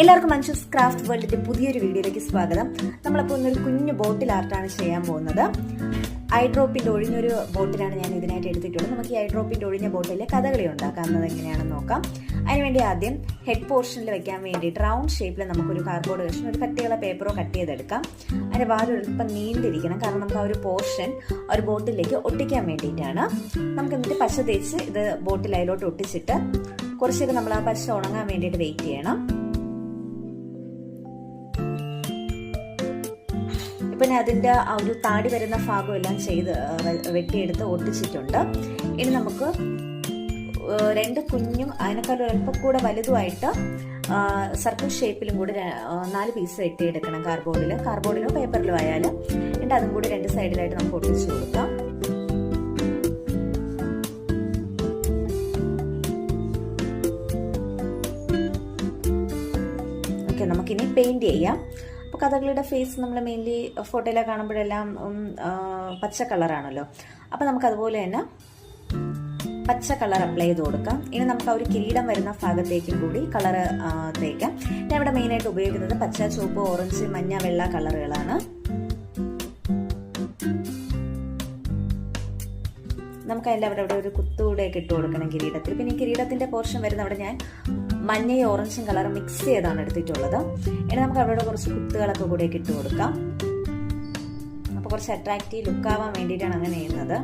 എല്ലാവർക്കും മനുഷ്യസ് ക്രാഫ്റ്റ് വേൾഡിന്റെ പുതിയൊരു വീഡിയോയിലേക്ക് സ്വാഗതം. നമ്മളപ്പോൾ ഇന്നൊരു കുഞ്ഞു ബോട്ടിൽ ആർട്ടാണ് ചെയ്യാൻ പോകുന്നത്. ഐ ഡ്രോപ്പിന്റെ ഒഴിഞ്ഞൊരു ബോട്ടിലാണ് ഞാൻ ഇതിനായിട്ട് എടുത്തിട്ടുള്ളത്. നമുക്ക് ഈ ഐ ഒഴിഞ്ഞ ബോട്ടിലെ കഥകളി ഉണ്ടാക്കാവുന്നത് എങ്ങനെയാണെന്ന് നോക്കാം. അതിനുവേണ്ടി ആദ്യം ഹെഡ് പോർഷനിൽ വെക്കാൻ വേണ്ടിയിട്ട് റൗണ്ട് ഷേപ്പിൽ നമുക്കൊരു കാർഡ്ബോർഡ് കഷ്ണം ഒരു കട്ടിയുള്ള പേപ്പറോ കട്ട് ചെയ്തെടുക്കാം. അതിന്റെ വാൽ എളുപ്പം നീണ്ടിരിക്കണം കാരണം നമുക്ക് ആ ഒരു പോർഷൻ ഒരു ബോട്ടിലേക്ക് ഒട്ടിക്കാൻ വേണ്ടിയിട്ടാണ്. നമുക്ക് എന്നിട്ട് പശ തേച്ച് ഇത് ബോട്ടിൽ അതിലോട്ട് ഒട്ടിച്ചിട്ട് കുറച്ചൊക്കെ നമ്മൾ ആ പശ ഉണങ്ങാൻ വേണ്ടിയിട്ട് വെയിറ്റ് ചെയ്യണം. പിന്നെ അതിന്റെ ആ ഒരു താടി വരുന്ന ഭാഗം എല്ലാം ചെയ്ത് വെട്ടിയെടുത്ത് ഒട്ടിച്ചിട്ടുണ്ട്. ഇനി നമുക്ക് രണ്ട് കുഞ്ഞും അതിനേക്കാൾ അല്പം കൂടെ വലുതുമായിട്ട് സർക്കിൾ ഷേപ്പിലും കൂടി നാല് പീസ് വെട്ടിയെടുക്കണം കാർബോർഡിൽ കാർബോർഡിലോ പേപ്പറിലോ ആയാലും. എന്നിട്ട് അതും കൂടി രണ്ട് സൈഡിലായിട്ട് നമുക്ക് ഒട്ടിച്ചു കൊടുക്കാം. ഓക്കെ നമുക്കിനി പെയിന്റ് ചെയ്യാം. കഥകളിയുടെ ഫേസ് നമ്മൾ മെയിൻലി ഫോട്ടോയിലെ കാണുമ്പോഴെല്ലാം പച്ച കളറാണല്ലോ. അപ്പം നമുക്ക് അതുപോലെ തന്നെ പച്ച കളർ അപ്ലൈ ചെയ്ത് കൊടുക്കാം. ഇനി നമുക്ക് ആ ഒരു കിരീടം വരുന്ന ഭാഗത്തേക്കും കൂടി കളർ തേക്കാം. ഞാൻ ഇവിടെ മെയിനായിട്ട് ഉപയോഗിക്കുന്നത് പച്ച ചുവപ്പ് ഓറഞ്ച് മഞ്ഞ വെള്ള കളറുകളാണ്. നമുക്ക് അതിന്റെ അവിടെ അവിടെ ഒരു കുത്തുകൂടെയൊക്കെ ഇട്ട് കൊടുക്കണം കിരീടത്തിൽ. പിന്നെ ഈ കിരീടത്തിന്റെ പോർഷൻ വരുന്ന അവിടെ ഞാൻ മഞ്ഞയും ഓറഞ്ചും കളർ മിക്സ് ചെയ്താണ് എടുത്തിട്ടുള്ളത്. ഇനി നമുക്ക് അവിടെ കുറച്ച് കുത്തുകളൊക്കെ കൂടെ ഇട്ട് കൊടുക്കാം. അപ്പോൾ കുറച്ച് അട്രാക്റ്റീവ് ലുക്ക് ആവാൻ വേണ്ടിയിട്ടാണ് അങ്ങനെ ചെയ്യുന്നത്.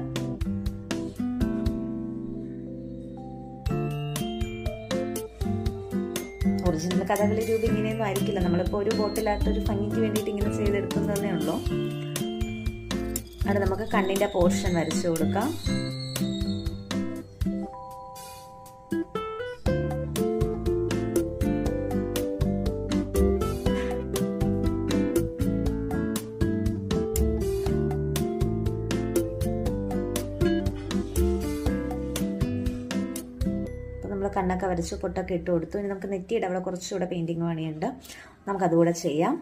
ഒറിജിനൽ കഥകളി രൂപ ഇങ്ങനെയൊന്നും ആയിരിക്കില്ല. നമ്മളിപ്പോൾ ഒരു ബോട്ടിലാത്ത ഒരു ഭംഗിക്ക് വേണ്ടിയിട്ട് ഇങ്ങനെ ചെയ്തെടുക്കുന്നതേ ഉള്ളൂ. അവിടെ നമുക്ക് കണ്ണിന്റെ പോർഷൻ വരച്ചു കൊടുക്കാം. നമ്മൾ കണ്ണൊക്കെ വരച്ച് പൊട്ടൊക്കെ ഇട്ട് കൊടുത്തു. ഇനി നമുക്ക് നെറ്റിയുടെ. അവിടെ കുറച്ചുകൂടെ പെയിന്റിങ് പണിയുണ്ട്. നമുക്കതുകൂടെ ചെയ്യാം.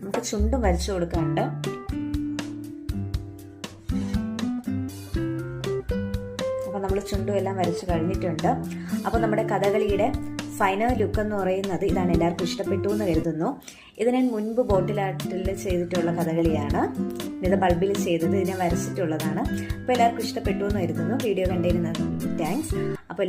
നമുക്ക് ചുണ്ടും വരച്ചു കൊടുക്കാനുണ്ട്. നമ്മൾ ചുണ്ടും എല്ലാം വരച്ച് കഴിഞ്ഞിട്ടുണ്ട്. അപ്പോൾ നമ്മുടെ കഥകളിയുടെ ഫൈനൽ ലുക്ക് എന്ന് പറയുന്നത് ഇതാണ് എല്ലാവർക്കും ഇഷ്ടപ്പെട്ടു എന്ന് കരുതുന്നു. ഇത് ഞാൻ മുൻപ് ബോട്ടിലാട്ടിൽ ചെയ്തിട്ടുള്ള കഥകളിയാണ്. ഇത് ബൾബിൽ ചെയ്തത് ഇതിനെ വരച്ചിട്ടുള്ളതാണ്. അപ്പോൾ എല്ലാവർക്കും ഇഷ്ടപ്പെട്ടു എന്ന് കരുതുന്നു. വീഡിയോ കണ്ടിരുന്നത് താങ്ക്സ് അപ്പോൾ